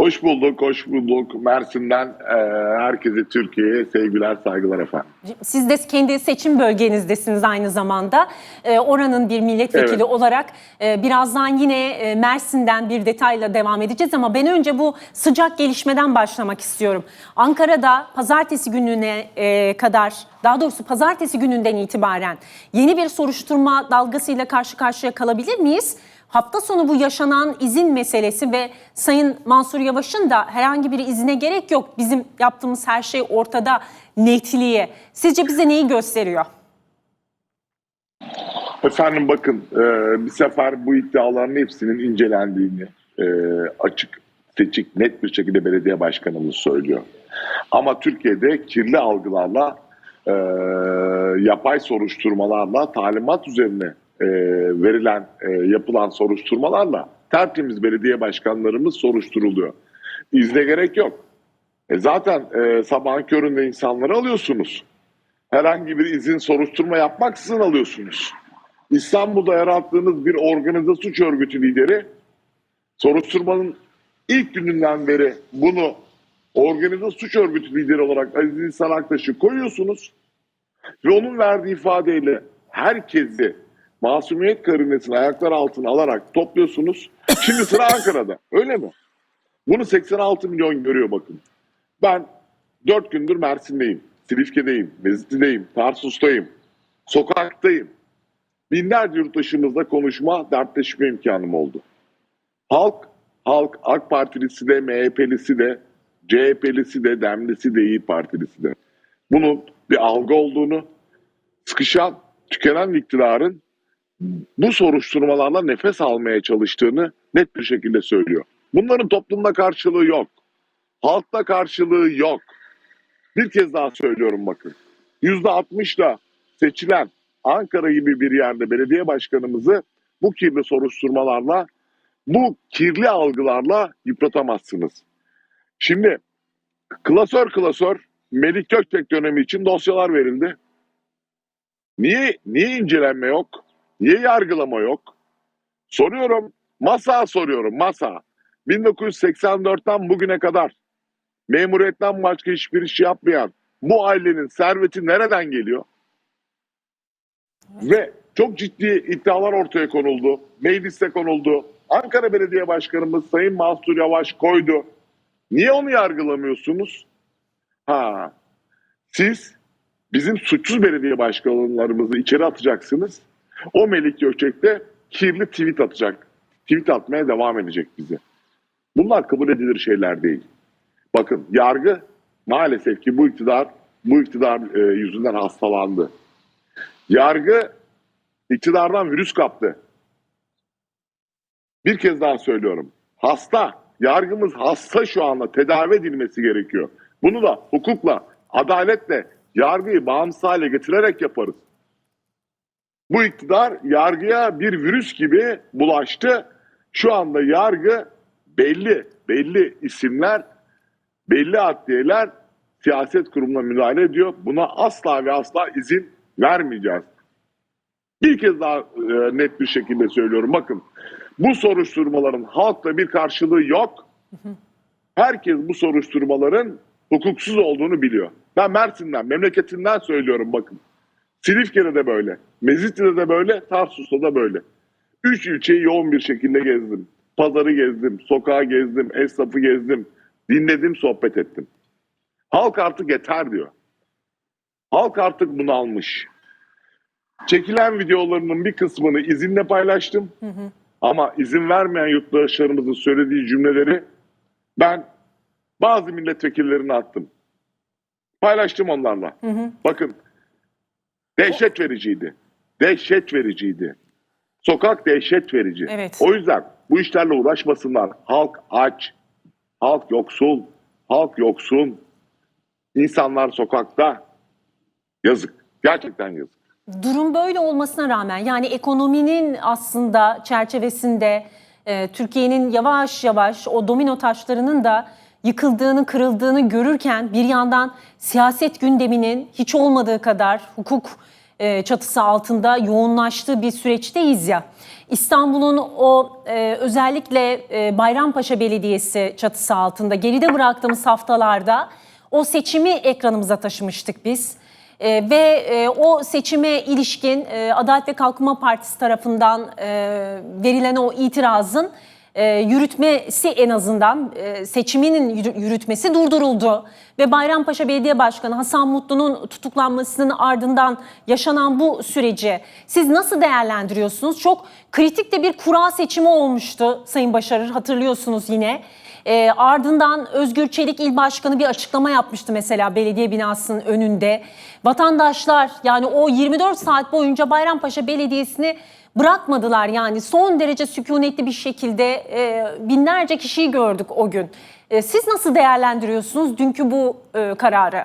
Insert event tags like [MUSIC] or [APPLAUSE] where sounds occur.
Hoş bulduk, hoş bulduk. Mersin'den e, herkese Türkiye'ye sevgiler, saygılar efendim. Siz de kendi seçim bölgenizdesiniz aynı zamanda. Ee, oranın bir milletvekili Evet. olarak e, birazdan yine e, Mersin'den bir detayla devam edeceğiz ama ben önce bu sıcak gelişmeden başlamak istiyorum. Ankara'da pazartesi gününe e, kadar, daha doğrusu pazartesi gününden itibaren yeni bir soruşturma dalgasıyla karşı karşıya kalabilir miyiz? Hafta sonu bu yaşanan izin meselesi ve Sayın Mansur Yavaş'ın da herhangi bir izine gerek yok. Bizim yaptığımız her şey ortada netliğe. Sizce bize neyi gösteriyor? Efendim bakın, e, bir sefer bu iddiaların hepsinin incelendiğini e, açık, seçik, net bir şekilde belediye başkanımız söylüyor. Ama Türkiye'de kirli algılarla, e, yapay soruşturmalarla, talimat üzerine e, verilen, e, yapılan soruşturmalarla tertemiz belediye başkanlarımız soruşturuluyor. İzne gerek yok. E zaten e, sabahın köründe insanları alıyorsunuz. Herhangi bir izin soruşturma yapmaksızın alıyorsunuz. İstanbul'da yarattığınız bir organize suç örgütü lideri soruşturmanın ilk gününden beri bunu organize suç örgütü lideri olarak Aziz İhsan Aktaş'ı koyuyorsunuz ve onun verdiği ifadeyle herkesi masumiyet karinesini ayaklar altına alarak topluyorsunuz. Şimdi sıra [LAUGHS] Ankara'da. Öyle mi? Bunu 86 milyon görüyor bakın. Ben 4 gündür Mersin'deyim, Silifke'deyim, Mezitli'deyim, Tarsus'tayım, sokaktayım. Binlerce yurttaşımızla konuşma, dertleşme imkanım oldu. Halk, halk AK Partilisi de, MHP'lisi de, CHP'lisi de, Demlisi de, İyi Partilisi de. Bunun bir algı olduğunu, sıkışan, tükenen iktidarın bu soruşturmalarla nefes almaya çalıştığını net bir şekilde söylüyor. Bunların toplumda karşılığı yok. Halkta karşılığı yok. Bir kez daha söylüyorum bakın. Yüzde altmışla seçilen Ankara gibi bir yerde belediye başkanımızı bu kirli soruşturmalarla, bu kirli algılarla yıpratamazsınız. Şimdi klasör klasör Melik Gökçek dönemi için dosyalar verildi. Niye niye incelenme yok? Niye yargılama yok? Soruyorum. Masa soruyorum. Masa. 1984'ten bugüne kadar memuriyetten başka hiçbir iş yapmayan bu ailenin serveti nereden geliyor? Ve çok ciddi iddialar ortaya konuldu. Mecliste konuldu. Ankara Belediye Başkanımız Sayın Mansur Yavaş koydu. Niye onu yargılamıyorsunuz? Ha, siz bizim suçsuz belediye başkanlarımızı içeri atacaksınız. O Melik Gökçek de kirli tweet atacak. Tweet atmaya devam edecek bize. Bunlar kabul edilir şeyler değil. Bakın yargı maalesef ki bu iktidar bu iktidar e, yüzünden hastalandı. Yargı iktidardan virüs kaptı. Bir kez daha söylüyorum. Hasta. Yargımız hasta şu anda tedavi edilmesi gerekiyor. Bunu da hukukla, adaletle yargıyı bağımsız hale getirerek yaparız. Bu iktidar yargıya bir virüs gibi bulaştı. Şu anda yargı belli, belli isimler, belli adliyeler siyaset kurumuna müdahale ediyor. Buna asla ve asla izin vermeyeceğiz. Bir kez daha e, net bir şekilde söylüyorum. Bakın bu soruşturmaların halkla bir karşılığı yok. Herkes bu soruşturmaların hukuksuz olduğunu biliyor. Ben Mersin'den, memleketinden söylüyorum bakın. Silifke'de de böyle, Mezitli'de de böyle, Tarsus'ta da böyle. Üç ilçeyi yoğun bir şekilde gezdim. Pazarı gezdim, sokağı gezdim, esnafı gezdim. Dinledim, sohbet ettim. Halk artık yeter diyor. Halk artık bunalmış. Çekilen videolarının bir kısmını izinle paylaştım. Ama izin vermeyen yurttaşlarımızın söylediği cümleleri ben bazı milletvekillerine attım. Paylaştım onlarla. Bakın dehşet vericiydi. Dehşet vericiydi. Sokak dehşet verici. Evet. O yüzden bu işlerle uğraşmasınlar. Halk aç, halk yoksul, halk yoksun. İnsanlar sokakta. Yazık. Gerçekten yazık. Durum böyle olmasına rağmen yani ekonominin aslında çerçevesinde e, Türkiye'nin yavaş yavaş o domino taşlarının da yıkıldığını, kırıldığını görürken bir yandan siyaset gündeminin hiç olmadığı kadar hukuk e, çatısı altında yoğunlaştığı bir süreçteyiz ya. İstanbul'un o e, özellikle e, Bayrampaşa Belediyesi çatısı altında geride bıraktığımız haftalarda o seçimi ekranımıza taşımıştık biz. E, ve e, o seçime ilişkin e, Adalet ve Kalkınma Partisi tarafından e, verilen o itirazın e, yürütmesi en azından e, seçiminin yürü- yürütmesi durduruldu. Ve Bayrampaşa Belediye Başkanı Hasan Mutlu'nun tutuklanmasının ardından yaşanan bu süreci siz nasıl değerlendiriyorsunuz? Çok kritik de bir kura seçimi olmuştu Sayın Başarır hatırlıyorsunuz yine. E, ardından Özgür Çelik İl Başkanı bir açıklama yapmıştı mesela belediye binasının önünde. Vatandaşlar yani o 24 saat boyunca Bayrampaşa Belediyesi'ni bırakmadılar yani son derece sükunetli bir şekilde e, binlerce kişiyi gördük o gün. E, siz nasıl değerlendiriyorsunuz dünkü bu e, kararı?